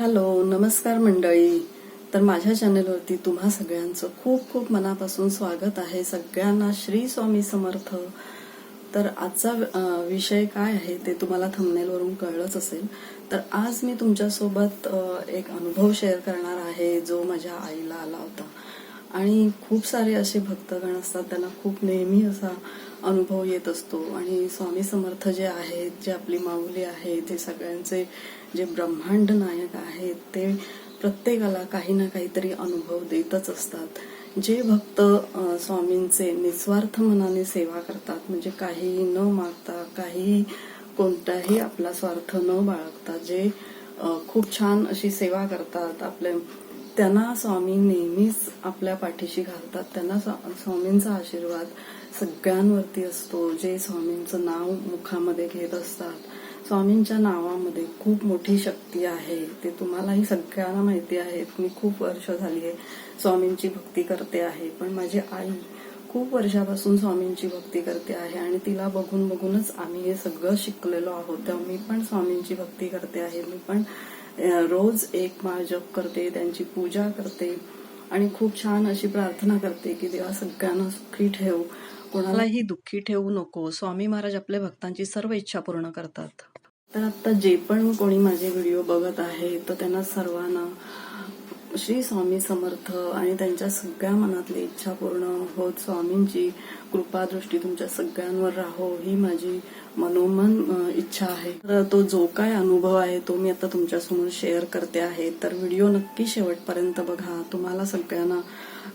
Hello नमस्कार मंडळी. तर माझ्या चॅनलवरती तुम्हा सगळ्यांचं खूप खूप मनापासून स्वागत आहे. सगळ्यांना श्री स्वामी समर्थ. तर आजचा विषय काय आहे ते तुम्हाला थंबनेलवरून कळलंच असेल. तर आज मी तुमच्यासोबत एक अनुभव शेअर करणार आहे जो माझ्या आईला आला होता. आणि खूप सारे असे भक्तगण असतात त्यांना खूप नेहमी असा अनुभव येत असतो. आणि स्वामी समर्थ जे आहेत जे आपली माऊली आहे ते सगळ्यांचे जे ब्रह्मांड नायक आहेत ते प्रत्येकाला काही ना काहीतरी अनुभव देतच असतात. जे भक्त स्वामींचे निस्वार्थ मनाने सेवा करतात म्हणजे काही न मागता काही कोणताही आपला स्वार्थ न बाळगता जे खूप छान अशी सेवा करतात आपल्या त्यांना स्वामी नेहमीच आपल्या पाठीशी घालतात त्यांना स्वा- स्वामींचा आशीर्वाद सगळ्यांवरती असतो जे स्वामींचं नाव मुखामध्ये घेत असतात. स्वामींच्या नावामध्ये खूप मोठी शक्ती आहे. ते तुम्हालाही सगळ्यांना माहिती आहे मी खूप वर्ष झाली आहे स्वामींची भक्ती करते आहे. पण माझी आई खूप वर्षापासून स्वामींची भक्ती करते आहे आणि तिला बघून बघूनच आम्ही हे सगळं शिकलेलो आहोत. तेव्हा मी पण स्वामींची भक्ती करते आहे. मी पण रोज एक माळ जप करते त्यांची पूजा करते आणि खूप छान अशी प्रार्थना करते की देवा सगळ्यांना सुखी ठेव. कोणालाही दुःखी ठेवू नको. स्वामी महाराज आपल्या भक्तांची सर्व इच्छा पूर्ण करतात. तर आता जे पण कोणी माझे व्हिडिओ बघत आहे तर त्यांना सर्वांना श्री स्वामी समर्थ आणि त्यांच्या सगळ्या मनातली इच्छा पूर्ण होत स्वामींची. कृपा दृष्टी तुमच्या सगळ्यांवर राहो ही माझी मनोमन इच्छा आहे. तर तो जो काय अनुभव आहे तो मी आता तुमच्यासमोर शेअर करते आहे. तर व्हिडिओ नक्की शेवटपर्यंत बघा. तुम्हाला सगळ्यांना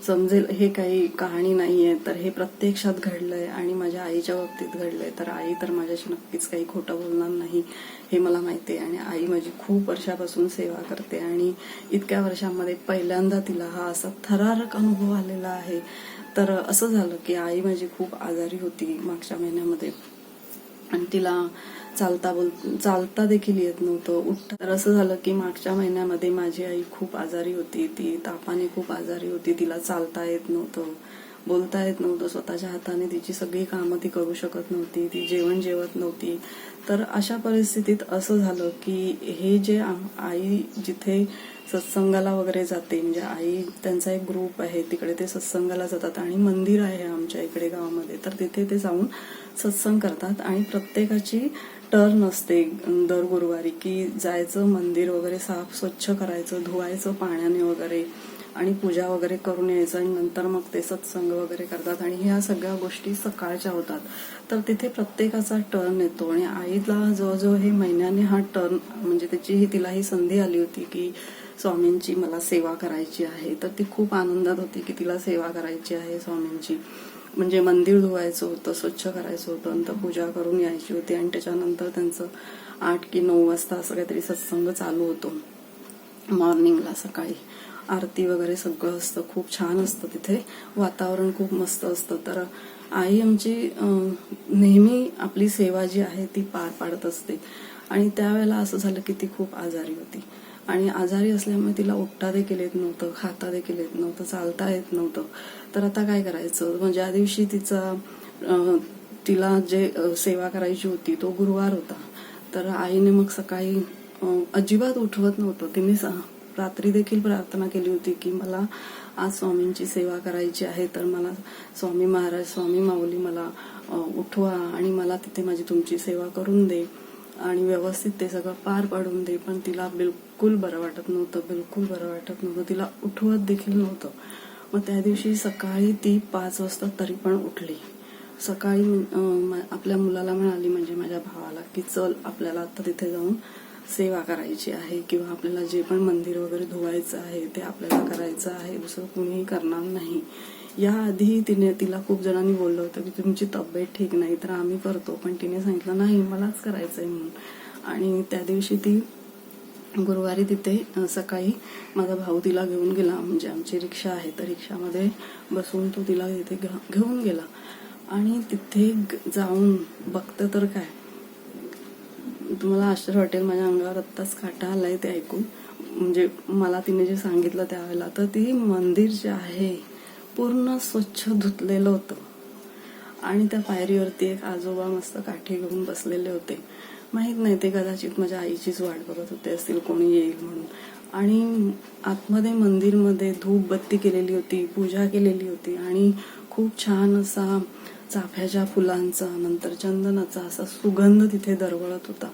समजेल हे काही कहाणी नाहीये. तर हे प्रत्यक्षात घडलंय आणि माझ्या आईच्या बाबतीत घडलंय. तर आई तर माझ्याशी नक्कीच काही खोटं बोलणार नाही हे मला माहिती आहे. आणि आई माझी खूप वर्षापासून सेवा करते. आणि इतक्या वर्षांमध्ये पहिल्यांदा तिला हा असा थरारक अनुभव आलेला आहे. तर असं झालं की आई माझी खूप आजारी होती मागच्या महिन्यामध्ये. आणि तिला चालता बोल चालता देखील येत नव्हतं. उठ तर असं झालं की मागच्या महिन्यामध्ये माझी आई खूप आजारी होती. ती तापाने खूप आजारी होती. तिला चालता येत नव्हतं. बोलता येत नव्हतं स्वतःच्या हाताने तिची सगळी कामं ती करू शकत नव्हती ती जेवण जेवत नव्हती. तर अशा परिस्थितीत असं झालं की हे जे आम- आई जिथे सत्संगाला वगैरे जाते म्हणजे आई त्यांचा एक ग्रुप आहे तिकडे ते सत्संगाला जातात आणि मंदिर आहे आमच्या इकडे गावामध्ये तर तिथे ते जाऊन सत्संग करतात आणि प्रत्येकाची टर्न असते दर गुरुवारी की जायचं मंदिर वगैरे साफ स्वच्छ करायचं धुवायचं पाण्याने वगैरे. आणि पूजा वगैरे करून यायचं आणि नंतर मग ते सत्संग वगैरे करतात आणि ह्या सगळ्या गोष्टी सकाळच्या होतात. तर तिथे प्रत्येकाचा टर्न येतो आणि आईला जवळजवळ हे महिन्याने हा टर्न म्हणजे त्याची ही तिला ही संधी आली होती की स्वामींची मला सेवा करायची आहे. तर ती खूप आनंदात होती की तिला सेवा करायची आहे स्वामींची. म्हणजे मंदिर धुवायचं होतं स्वच्छ करायचं होतं नंतर पूजा करून यायची होती आणि त्याच्यानंतर त्यांचं आठ की नऊ वाजता असं काहीतरी सत्संग चालू होतो. मॉर्निंगला सकाळी. आरती वगैरे सगळं असतं खूप छान असतं तिथे. वातावरण खूप मस्त असतं. तर आई आमची नेहमी आपली सेवा जी आहे ती पार पाडत असते. आणि त्यावेळेला असं झालं की ती खूप आजारी होती. आणि आजारी असल्यामुळे तिला उठता देखील येत नव्हतं खाता देखील येत नव्हतं चालता येत नव्हतं. तर आता काय करायचं? मग ज्या दिवशी तिचा तिला जे सेवा करायची होती तो गुरुवार होता. तर आईने मग सकाळी अजिबात उठवत नव्हतं. तिने रात्री देखील प्रार्थना केली होती की मला आज स्वामींची सेवा करायची आहे तर मला स्वामी महाराज स्वामी माऊली मला उठवा आणि मला तिथे माझी तुमची सेवा करून दे आणि व्यवस्थित ते सगळं पार पाडून दे. पण तिला बिलकुल बरं वाटत नव्हतं बिलकुल बरं वाटत नव्हतं. तिला उठवत देखील नव्हतं. मग त्या दिवशी सकाळी ती पाच वाजता तरी पण उठली. सकाळी म- आपल्या मुलाला म्हणाली म्हणजे माझ्या भावाला की चल आपल्याला आता तिथे जाऊन सेवा करायची आहे किंवा आपल्याला जे पण मंदिर वगैरे धुवायचं आहे ते आपल्याला करायचं आहे दुसरं कुणीही करणार नाही. याआधी तिने तिला खूप जणांनी बोललं होतं की तुमची तब्येत ठीक नाही तर आम्ही करतो. पण तिने सांगितलं नाही मलाच करायचं आहे म्हणून. आणि त्या दिवशी ती गुरुवारी तिथे सकाळी माझा भाऊ तिला घेऊन गेला. म्हणजे आमची रिक्षा आहे तर रिक्षामध्ये बसून तो तिला तिथे घेऊन गेला. आणि तिथे जाऊन बघतं तर काय तुम्हाला आश्चर्य वाटेल माझ्या अंगावर आत्ताच काटा आलाय ते ऐकून. म्हणजे मला तिने जे सांगितलं त्यावेळेला तर ती मंदिर जे आहे पूर्ण स्वच्छ धुतलेलं होतं. आणि त्या पायरीवरती एक आजोबा मस्त काठी घेऊन बसलेले होते. माहीत नाही ते कदाचित माझ्या आईचीच वाट बघत होते असतील कोणी येईल म्हणून. आणि आतमध्ये मंदिरमध्ये धूप बत्ती केलेली होती पूजा केलेली होती. आणि खूप छान असा चाफ्याच्या फुलांचा नंतर चंदनाचा असा सुगंध तिथे दरवळत होता.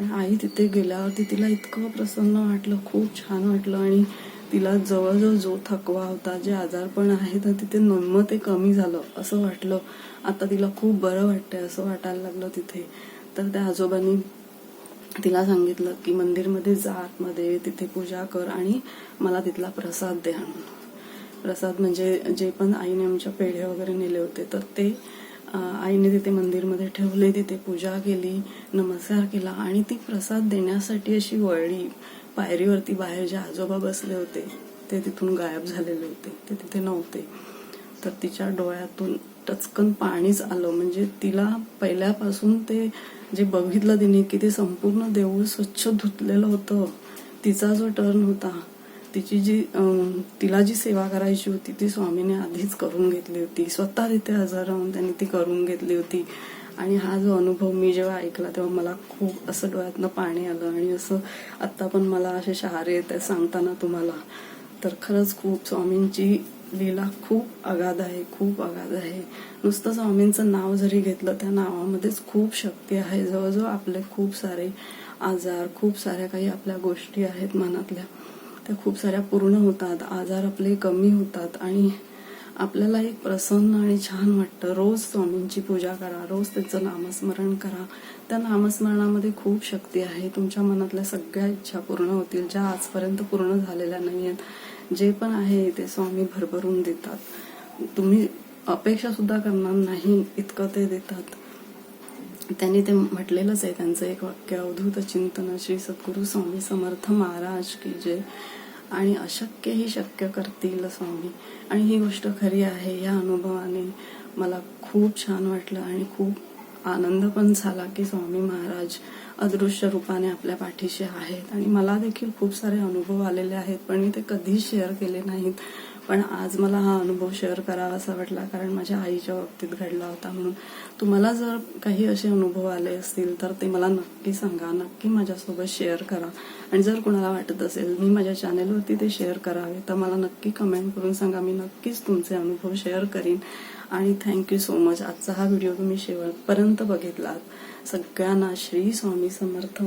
आणि आई तिथे गेल्यावरती तिला इतकं प्रसन्न वाटलं खूप छान वाटलं. आणि तिला जवळजवळ जो थकवा होता जे आजारपण आहे तर तिथे नम्म ते कमी झालं असं वाटलं. आता तिला खूप बरं वाटतंय असं वाटायला लागलं तिथे. तर त्या आजोबांनी तिला सांगितलं की मंदिरमध्ये जा आतमध्ये तिथे पूजा कर आणि मला तिथला प्रसाद दे आणून प्रसाद म्हणजे जे पण आईने आमच्या पेढे वगैरे नेले होते तर ते आईने तिथे मंदिरमध्ये ठेवले तिथे पूजा केली नमस्कार केला आणि ती प्रसाद देण्यासाठी अशी वळली. पायरीवरती बाहेर जे आजोबा बसले होते ते तिथून गायब झालेले होते ते तिथे नव्हते. तर तिच्या डोळ्यातून टचकन पाणीच आलं. म्हणजे तिला पहिल्यापासून ते जे बघितलं तिने की ते संपूर्ण देऊळ स्वच्छ धुतलेलं होतं. तिचा जो टर्न होता तिची जी तिला जी सेवा करायची होती ती स्वामीने आधीच करून घेतली होती. स्वतः तिथे हजर राहून त्यांनी ती करून घेतली होती. आणि हा जो अनुभव मी जेव्हा ऐकला तेव्हा मला खूप असं डोळ्यातनं पाणी आलं. आणि असं आत्ता पण मला असे शहारे येत आहे सांगताना तुम्हाला. तर खरंच खूप स्वामींची लीला खूप अगाध आहे खूप अगाध आहे. नुसतं स्वामींचं नाव जरी घेतलं त्या नावामध्येच खूप शक्ती आहे. जवळजवळ आपले खूप सारे आजार खूप साऱ्या काही आपल्या गोष्टी आहेत मनातल्या. त्या खूप साऱ्या पूर्ण होतात आजार आपले कमी होतात आणि आपल्याला एक प्रसन्न आणि छान वाटतं. रोज स्वामींची पूजा करा रोज त्याचं नामस्मरण करा. त्या नामस्मरणामध्ये खूप शक्ती आहे. तुमच्या मनातल्या सगळ्या इच्छा पूर्ण होतील ज्या आजपर्यंत पूर्ण झालेल्या नाही आहेत. जे पण आहे ते स्वामी भरभरून देतात. तुम्ही अपेक्षा सुद्धा करणार नाही इतकं ते देतात. त्यांनी ते म्हटलेलंच आहे त्यांचं एक वाक्य अवधूत चिंतन श्री सद्गुरू स्वामी समर्थ महाराज की जय. आणि अशक्य ही शक्य करतील स्वामी. आणि ही गोष्ट खरी आहे या अनुभवाने मला खूप छान वाटलं आणि खूप आनंद पण झाला की स्वामी महाराज अदृश्य रूपाने आपल्या पाठीशी आहेत. आणि मला देखील खूप सारे अनुभव आलेले आहेत पण मी ते कधीच शेअर केले नाहीत. पण आज मला हा अनुभव शेअर करावा असा वाटला कारण माझ्या आईच्या बाबतीत घडला होता. म्हणून तुम्हाला जर काही असे अनुभव आले असतील तर ते मला नक्की सांगा नक्की माझ्यासोबत शेअर करा. आणि जर कुणाला वाटत असेल मी माझ्या चॅनेलवरती ते शेअर करावे तर मला नक्की कमेंट करून सांगा. मी नक्कीच तुमचे अनुभव शेअर करीन. आणि थँक्यू सो मच आजचा हा व्हिडिओ तुम्ही शेवटपर्यंत बघितलात. सगळ्यांना श्री स्वामी समर्थ.